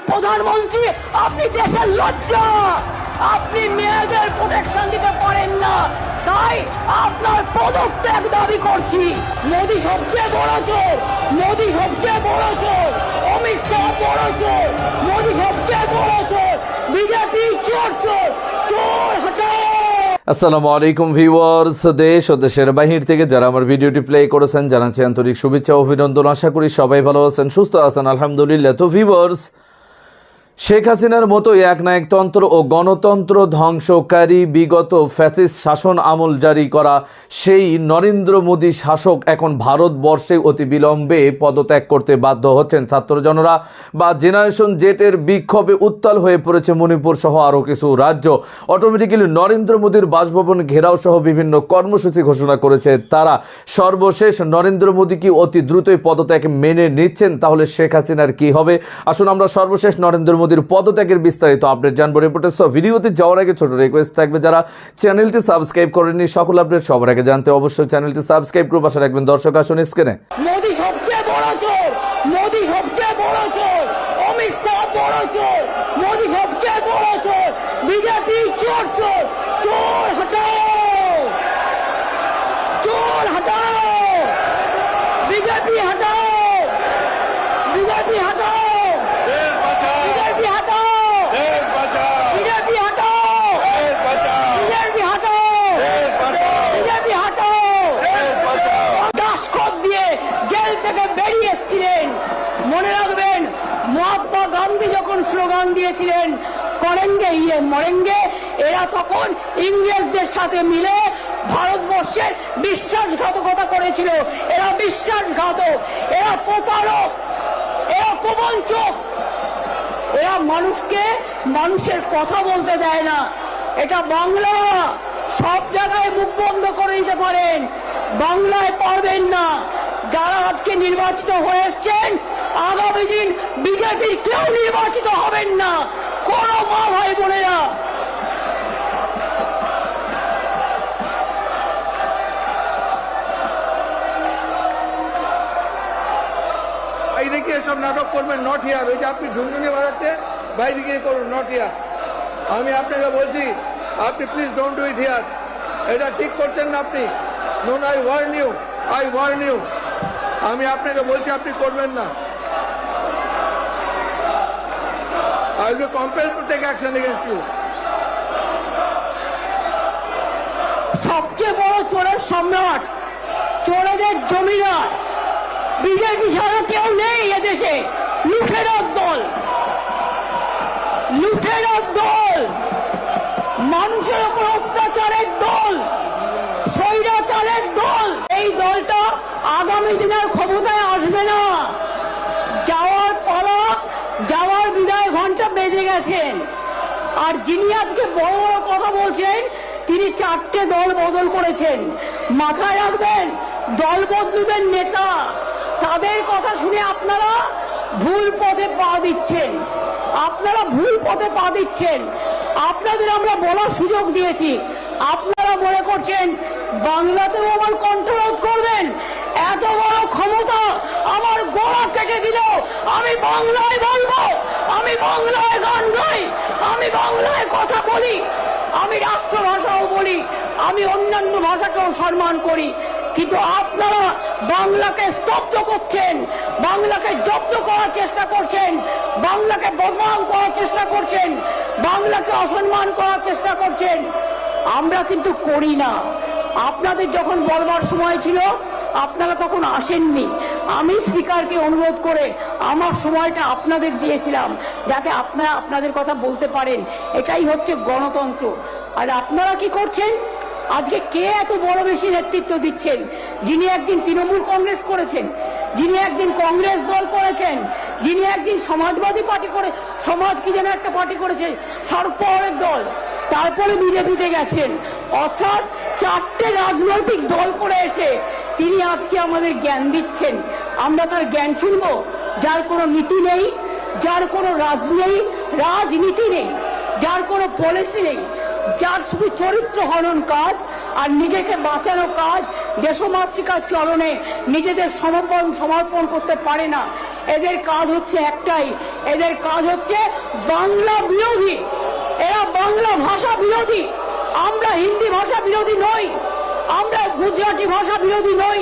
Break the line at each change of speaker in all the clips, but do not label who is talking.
প্রধানমন্ত্রী, আপনি দেশের লজ্জা। আপনি মেয়েদের প্রোটেকশন দিতে পারেন না। তাই আপনার পদত্যাগ দাবি করছি। মোদী সবচেয়ে বড় চোর, মোদী সবচেয়ে বড় চোর, অমিত শাহ বড় চোর, মোদী সবচেয়ে বড় চোর, বিজেপি চোর চোর চোর হটাও।
আসসালামু আলাইকুম ভিউয়ার্স, দেশ ও দেশের বাহির থেকে যারা আমার ভিডিওটি প্লে করেছেন, জানাচ্ছি আন্তরিক শুভেচ্ছা অভিনন্দন। আশা করি সবাই ভালো আছেন, সুস্থ আছেন, আলহামদুলিল্লাহ। তো ভিউয়ার্স শেখ হাসিনার মতো একনায়কতন্ত্র ও গণতন্ত্র ধ্বংসকারী বিগত ফ্যাসিস শাসন আমল জারি করা সেই নরেন্দ্র মোদী শাসক এখন ভারতবর্ষে অতি বিলম্বে পদত্যাগ করতে বাধ্য হচ্ছেন। ছাত্রজনরা বা জেনারেশন জেটের বিক্ষোভে উত্তাল হয়ে পড়েছে মণিপুর সহ আরও কিছু রাজ্য। অটোমেটিক্যালি নরেন্দ্র মোদীর বাসভবন ঘেরাও সহ বিভিন্ন কর্মসূচি ঘোষণা করেছে তারা। সর্বশেষ নরেন্দ্র মোদী কি অতি দ্রুতই পদত্যাগ মেনে নিচ্ছেন, তাহলে শেখ হাসিনার কি হবে? আসুন আমরা সর্বশেষ নরেন্দ্র মোদীর পদত্যাগের বিস্তারিত আপডেট জানব। রিপোর্টের সব ভিডিওতে যাওয়ার আগে ছোট রিকোয়েস্ট থাকবে, যারা চ্যানেলটি সাবস্ক্রাইব করেননি, সকল আপডেট সবার আগে জানতে অবশ্যই চ্যানেলটি সাবস্ক্রাইব করে পাশে রাখবেন। দর্শক, আসুন স্ক্রিনে
বিজেপি হটাও! বিজেপি হটাও! স্লোগান দিয়েছিলেন করেঙ্গে ইয়ে মরেঙ্গে এরা তখন ইংরেজদের সাথে মিলে ভারতবর্ষের বিশ্বাসঘাতকতা করেছিল। এরা বিশ্বাসঘাতক, এরা প্রতারক, এরা প্রবঞ্চক এরা মানুষকে মানুষের কথা বলতে দেয় না। এটা বাংলা। সব জায়গায় মুখ বন্ধ করে দিতে পারেন। বাংলায় পারবেন না। যারা আজকে নির্বাচিত হয়ে এসছেন আগামী দিন বিজেপির কেউ নির্বাচিত হবেন না। কোন মা ভাই বোনেরা।
বাইরে গিয়ে সব নাটক করবেন নট হিয়ার ওই যে আপনি ঝুনঝুনি বাজাচ্ছে বাইরে গিয়ে করুন নট হিয়ার আমি আপনাকে বলছি, আপনি please don't do it here এটা ঠিক করছেন না আপনি। Now I warn you I warn you আমি আপনাকে বলছি, আপনি করবেন না। I will compel to take action against you
সবচেয়ে বড় চোরের সম্রাট, চোরেদের জমিদার, বিজেপি ছাড়া কেউ নেই এদেশে। লুঠেরার দল লুঠেরার দল, মানুষের উপর অত্যাচারের দল, স্বৈরাচারের দল। এই দলটা আগামী দিনের ক্ষমতায় আসবে না যাওয়ার পালা যাওয়ার ঘণ্টা বেজে গেছেন আর যিনি আজকে বড় বড় কথা বলছেন, তিনি চারটে দল বদল করেছেন। মাথায় রাখবেন, দল বদলুদের নেতা, তাদের কথা শুনে আপনারা ভুল পথে পা দিচ্ছেন। আপনারা ভুল পথে পা দিচ্ছেন। আপনাদের আমরা বলার সুযোগ দিয়েছি। আপনারা মনে করছেন, বাংলাতেও আমার কণ্ঠরোধ করবেন? এত বড় ক্ষমতা আমার গোড়া কেটে দিল। আমি বাংলায় বলব। আমি বাংলায় গান গাই। আমি বাংলায় কথা বলি। আমি রাষ্ট্রভাষাও বলি। আমি অন্যান্য ভাষাকেও সম্মান করি। কিন্তু আপনারা বাংলাকে স্তব্ধ করছেন। বাংলাকে জব্দ করার চেষ্টা করছেন। বাংলাকে বদনাম করার চেষ্টা করছেন। বাংলাকে অসম্মান করার চেষ্টা করছেন। আমরা কিন্তু করি না। আপনাদের যখন বলবার সময় ছিল আপনারা তখন আসেননি। আমি স্পিকারকে অনুরোধ করে আমার সময়টা আপনাদের দিয়েছিলাম, যাতে আপনারা আপনাদের কথা বলতে পারেন। এটাই হচ্ছে গণতন্ত্র। আর আপনারা কি করছেন? আজকে কে এত বড় বেশি নেতৃত্ব দিচ্ছেন? যিনি একদিন তৃণমূল কংগ্রেস করেছেন, যিনি একদিন কংগ্রেস দল করেছেন, যিনি একদিন সমাজবাদী পার্টি করে, সমাজ কি যেন একটা পার্টি করেছে, সর্বপরের দল। তারপরে বিজেপিতে গেছেন। অর্থাৎ চারটে রাজনৈতিক দল করে এসে তিনি আজকে আমাদের জ্ঞান দিচ্ছেন। আমরা তার জ্ঞান শুনব। যার কোনো নীতি নেই, যার কোনো রাজ নেই, রাজনীতি নেই, যার কোনো পলিসি নেই, যার শুধু চরিত্র হনন কাজ আর নিজেকে বাঁচানো কাজ, দেশমাতৃকার চরণে নিজেদের সমর্পণ সমর্পণ করতে পারে না। এদের কাজ হচ্ছে একটাই, এদের কাজ হচ্ছে বাংলা বিরোধী। এরা বাংলা ভাষা বিরোধী। আমরা হিন্দি ভাষা বিরোধী নই। আমরা গুজরাটি ভাষা বিরোধী নই,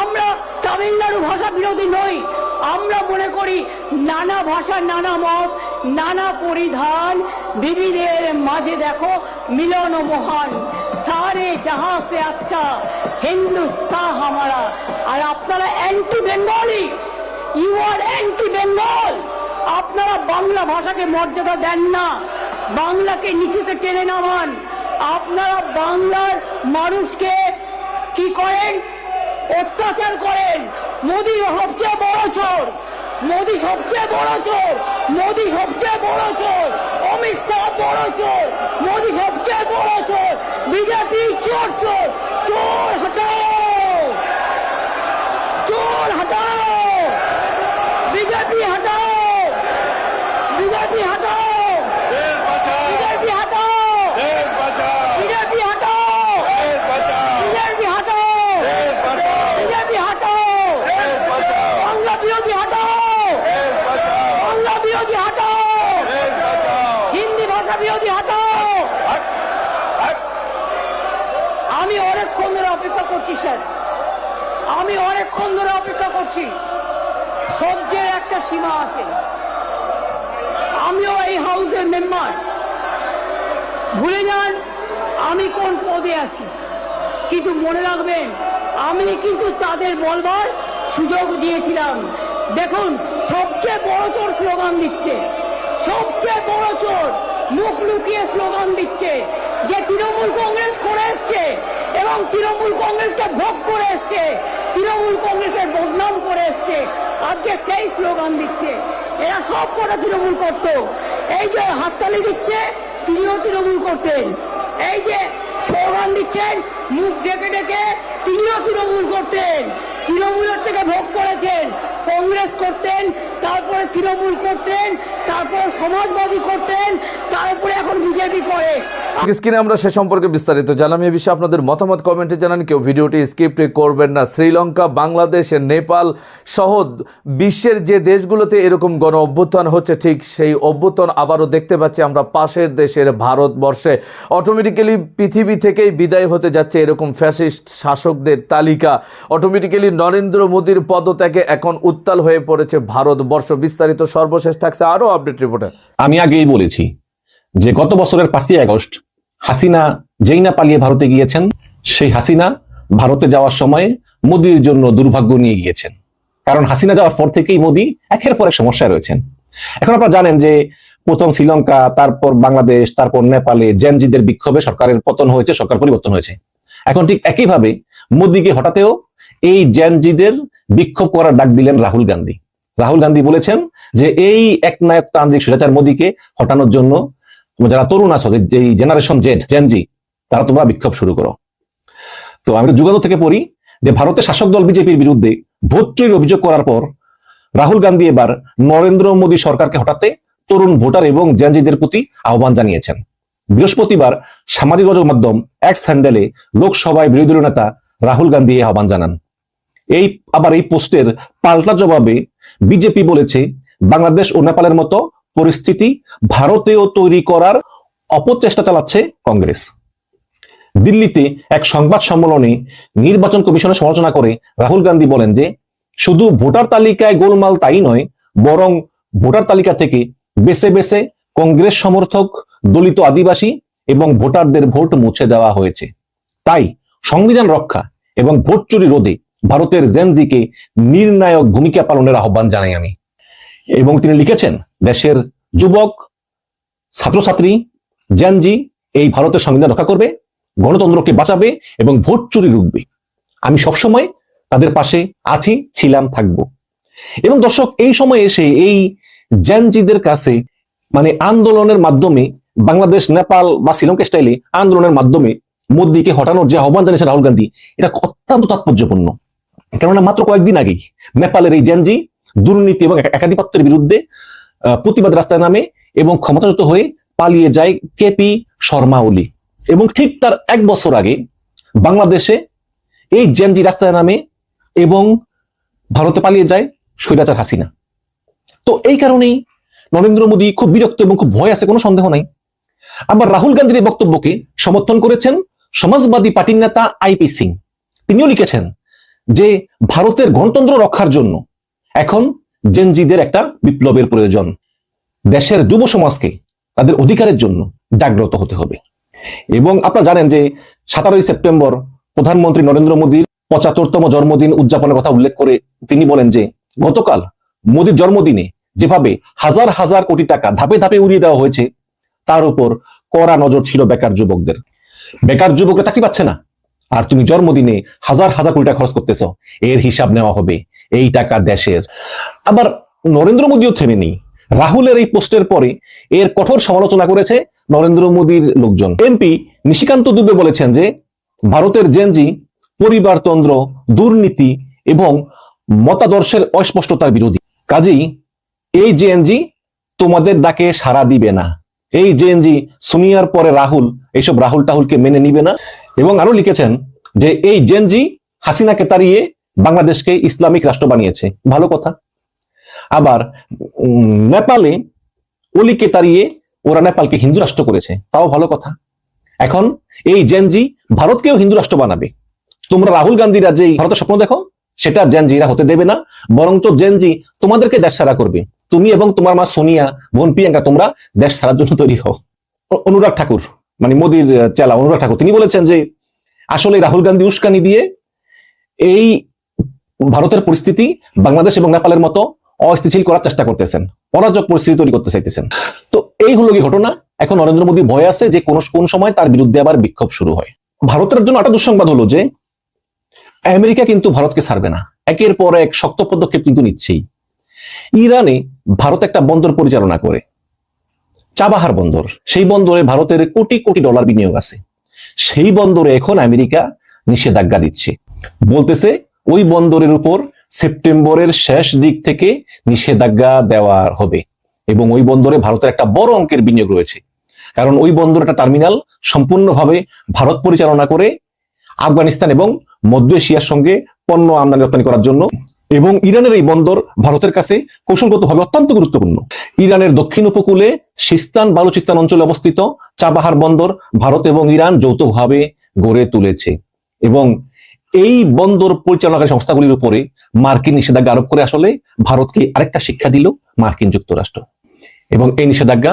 আমরা তামিলনাড়ু ভাষা বিরোধী নই, আমরা মনে করি নানা ভাষা, নানা মত, নানা পরিধান, বিবিধের মাঝে দেখো মিলন মহান। সারে জাহা সে আচ্ছা হিন্দুস্তা হামারা। আর আপনারা anti Bengali you are anti Bengal আপনারা বাংলা ভাষাকে মর্যাদা দেন না, বাংলাকে নিচেতে টেনে নামান। আপনারা বাংলার মানুষকে কি করেন? অত্যাচার করেন। মোদী সবচেয়ে বড় চোর। মোদী সবচেয়ে বড় চোর। মোদী সবচেয়ে বড় চোর। অমিত শাহ বড় চোর। মোদী সবচেয়ে বড় চোর। বিজেপি চোর চোর। চোর হটাও। চোর হটাও। বিজেপি হটাও। বিজেপি হটাও। করছি সহ্যের একটা সীমা আছে। আমিও এই হাউসের মেম্বার। ভুলে যান, আমি কোন পদে আছি। কিন্তু মনে রাখবেন, আমি কিন্তু তাদের বলবার সুযোগ দিয়েছিলাম। দেখুন, সবচেয়ে বড় চোর স্লোগান দিচ্ছে। সবচেয়ে বড় চোর মুখ লুকিয়ে স্লোগান দিচ্ছে যে তৃণমূল কংগ্রেস করে এসছে এবং তৃণমূল কংগ্রেসকে ভোগ করে এসছে। তৃণমূল কংগ্রেসের বদনাম করে এসছে। আজকে সেই স্লোগান দিচ্ছে। এরা সব কটা তৃণমূল করত। এই যে হাততালি দিচ্ছে, তিনিও তৃণমূল করতেন। এই যে স্লোগান দিচ্ছেন, মুখ ডেকে ডেকে তিনিও তৃণমূল করতেন। তৃণমূলের থেকে ভোগ করেছেন, কংগ্রেস করতেন তারপরে তৃণমূল করতেন, তারপরে সমাজবাদী করতেন তারপরে এখন বিজেপি করে।
স্ক্রিনে আমরা সে সম্পর্কে বিস্তারিত জানাম এ বিষয়ে আপনাদের মতামত কমেন্টে জানান। কেউ ভিডিওটি স্কিপ করবেন না। শ্রীলঙ্কা, বাংলাদেশ, নেপাল সহ বিশ্বের যে দেশগুলোতে এরকম গণ অভ্যুত্থান হচ্ছে, ঠিক সেই অভ্যুত্থান আবারও দেখতে পাচ্ছি আমরা পাশের দেশের ভারতবর্ষে। অটোমেটিক্যালি পৃথিবী থেকেই বিদায় হতে যাচ্ছে এরকম ফ্যাসিস্ট শাসকদের তালিকা। অটোমেটিক্যালি নরেন্দ্র মোদীর পদত্যাগে এখন উত্তাল হয়ে পড়েছে ভারতবর্ষ বিস্তারিত সর্বশেষ থাকছে আরও আপডেট রিপোর্টে
আমি আগেই বলেছি যে গত বছরের পাঁচই আগস্ট হাসিনা যেই না পালিয়ে ভারতে গিয়েছেন, সেই হাসিনা ভারতে যাওয়ার সময় মোদির জন্য দুর্ভাগ্য নিয়ে গিয়েছেন। কারণ হাসিনা যাওয়ার পর থেকেই মোদি একের পর এক সমস্যায় রয়েছেন। এখন আপনারা জানেন যে প্রথম শ্রীলঙ্কা, তারপর বাংলাদেশ, তারপর নেপালে জেনজিদের বিক্ষোভে সরকারের পতন হয়েছে, সরকার পরিবর্তন হয়েছে। এখন ঠিক একইভাবে মোদিকে হঠাতেও এই জেনজিদের বিক্ষোভ করার ডাক দিলেন রাহুল গান্ধী। রাহুল গান্ধী বলেছেন যে এই একনায়ক তান্ত্রিক সুরাচার মোদীকে হটানোর জন্য যারা তরুণ আছো, যে- জেনারেশন জেড জেনজি তারা তোমরা বিক্ষোভ শুরু করো। তো আমি যুগান্ত থেকে পড়ি যে ভারতের শাসক দল বিজেপির বিরুদ্ধে ভোট অভিযোগ করার পর রাহুল গান্ধী এবার নরেন্দ্র মোদী সরকারকে হটাতে তরুণ ভোটার এবং জেনজিদের প্রতি আহ্বান জানিয়েছেন। বৃহস্পতিবার সামাজিক যোগাযোগ মাধ্যম এক্স হ্যান্ডেলে লোকসভায় বিরোধী দলীয় নেতা রাহুল গান্ধী আহ্বান জানান। এই আবার এই পোস্টের পাল্টা জবাবে বিজেপি বলেছে, বাংলাদেশ ও নেপালের মতো পরিস্থিতি ভারতেও তৈরি করার অপচেষ্টা চালাচ্ছে কংগ্রেস। দিল্লিতে এক সংবাদ সম্মেলনে নির্বাচন কমিশনের সমালোচনা করে রাহুল গান্ধী বলেন যে, শুধু ভোটার তালিকায় গোলমাল তাই নয়, বরং ভোটার তালিকা থেকে বেছে বেছে কংগ্রেস সমর্থক, দলিত আদিবাসী এবং ভোটারদের ভোট মুছে দেওয়া হয়েছে। তাই সংবিধান রক্ষা এবং ভোট চুরি রোধে ভারতের জেনজিকে নির্ণায়ক ভূমিকা পালনের আহ্বান জানাই আমি। এবং তিনি লিখেছেন, দেশের যুবক, ছাত্রছাত্রী, জেনজি এই ভারতের সংবিধান রক্ষা করবে, গণতন্ত্রকে বাঁচাবে এবং ভোট চুরি রুখবে। আমি সবসময় তাদের পাশে আছি, ছিলাম, থাকব। এবং দর্শক, এই সময় এসে এই জেনজিদের কাছে মানে আন্দোলনের মাধ্যমে বাংলাদেশ, নেপাল বা শ্রীলঙ্কা স্টাইলে আন্দোলনের মাধ্যমে মোদীকে হটানোর যে আহ্বান জানিয়েছে রাহুল গান্ধী, এটা অত্যন্ত তাৎপর্যপূর্ণ। কেননা মাত্র কয়েকদিন আগেই নেপালের এই জেনজি দুর্নীতি এবং একাধিপত্যের বিরুদ্ধে প্রতিবাদ রাস্তায় নামে এবং ক্ষমতাচ্যুত হয়ে পালিয়ে যায় কেপি শর্মা ওলি। এবং ঠিক তার এক বছর আগে বাংলাদেশে এই জেনজি রাস্তায় নামে এবং ভারতে পালিয়ে যায় স্বৈরাচার হাসিনা। তো এই কারণেই নরেন্দ্র মোদী খুব বিরক্ত এবং খুব ভয় আছে, কোনো সন্দেহ নাই। আবার রাহুল গান্ধীর এই বক্তব্যকে সমর্থন করেছেন সমাজবাদী পার্টির নেতা আইপি সিং। তিনিও লিখেছেন যে ভারতের গণতন্ত্র রক্ষার জন্য এখন জেনজিদের একটা বিপ্লবের প্রয়োজন। দেশের যুব সমাজকে তাদের অধিকারের জন্য জাগ্রত হতে হবে। এবং আপনারা জানেন যে সাতারোই সেপ্টেম্বর প্রধানমন্ত্রী নরেন্দ্র মোদীর পঁচাত্তরতম জন্মদিন উদযাপনের কথা উল্লেখ করে তিনি বলেন যে, গতকাল মোদীর জন্মদিনে যেভাবে হাজার হাজার কোটি টাকা ধাপে ধাপে উড়িয়ে দেওয়া হয়েছে, তার উপর কড়া নজর ছিল বেকার যুবকদের। বেকার যুবকরা চাকরি পাচ্ছে না। আর তুমি জন্মদিনে হাজার হাজার কোটি টাকা খরচ করতেছ। এর হিসাব নেওয়া হবে। এই টাকা দেশের। আবার নরেন্দ্র মোদীও থেমে নেই। রাহুলের এই পোস্টের পরে এর কঠোর সমালোচনা করেছে নরেন্দ্র মোদীর লোকজন। এমপি নিশিকান্ত দুবে বলেছেন যে, ভারতের জেনজি পরিবারতন্ত্র দুর্নীতি এবং মতাদর্শের অস্পষ্টতার বিরোধী। কাজেই এই জেএনজি তোমাদের ডাকে সাড়া দিবে না। এই জেএনজি সুনিয়ার পরে রাহুল, এইসব রাহুল টাহুলকে মেনে নিবে না। এবং আরও লিখেছেন যে, এই জেনজি হাসিনাকে তাড়িয়ে বাংলাদেশকে ইসলামিক রাষ্ট্র বানিয়েছে। ভালো কথা। আবার নেপালে অলিকে তাড়িয়ে ওরা নেপালকে হিন্দু রাষ্ট্র করেছে। তাও ভালো কথা। এখন এই জেনজি ভারতকেও হিন্দু রাষ্ট্র বানাবে। তোমরা রাহুল গান্ধীরা যে ভারতের স্বপ্ন দেখো, সেটা জেনজিরা হতে দেবে না, বরঞ্চ জেনজি তোমাদেরকে দেশ ছাড়া করবে। তুমি এবং তোমার মা সোনিয়া, বোন প্রিয়াঙ্কা, তোমরা দেশ ছাড়ার জন্য তৈরি হও। অনুরাগ ঠাকুর মানে মোদীর চেলা, অনুরাগ ঠাকুর, তিনি বলেছেন যে, আসলে রাহুল গান্ধী উস্কানি দিয়ে এই ভারতের পরিস্থিতি বাংলাদেশ এবং নেপালের মতো অস্থিতিশীল করার চেষ্টা করতেছেন, অরাজক পরিস্থিতি তৈরি করতে চাইতেছেন। তো এই হলো কি ঘটনা? এখন নরেন্দ্র মোদী ভয় আছে যে কোন কোন সময় তার বিরুদ্ধে আবার বিক্ষোভ শুরু হয়। ভারতের জন্য একটা দুঃসংবাদ হলো যে, আমেরিকা কিন্তু ভারতকে ছাড়বে না। একের পর এক শক্ত পদক্ষেপ কিন্তু নিচ্ছেই। ইরানে ভারত একটা বন্দর পরিচালনা করে। চাবাহার বন্দর। সেই বন্দরে ভারতের কোটি কোটি ডলার বিনিয়োগ আছে। সেই বন্দরে এখন আমেরিকা নিষেধাজ্ঞা দিচ্ছে। বলতেছে, ওই বন্দরের উপর সেপ্টেম্বরের শেষ দিক থেকে নিষেধাজ্ঞা দেওয়া হবে এবং ওই বন্দরে ভারতের একটা বড় অঙ্কের বিনিয়োগ রয়েছে। কারণ ওই বন্দর একটা টার্মিনাল সম্পূর্ণভাবে ভারত পরিচালনা করে আফগানিস্তান এবং মধ্য এশিয়ার সঙ্গে পণ্য আমদানি রপ্তানি করার জন্য এবং ইরানের এই বন্দর ভারতের কাছে কৌশলগতভাবে অত্যন্ত গুরুত্বপূর্ণ। ইরানের দক্ষিণ উপকূলে সিস্তান বালুচিস্তান অঞ্চলে অবস্থিত চাবাহার বন্দর ভারত এবং ইরান যৌথভাবে গড়ে তুলেছে এবং এই বন্দর পরিচালনাকারী সংস্থাগুলির উপরে মার্কিন নিষেধাজ্ঞা আরোপ করে আসলে ভারতকে আরেকটা শিক্ষা দিল? মার্কিন যুক্তরাষ্ট্র। এবং এই নিষেধাজ্ঞা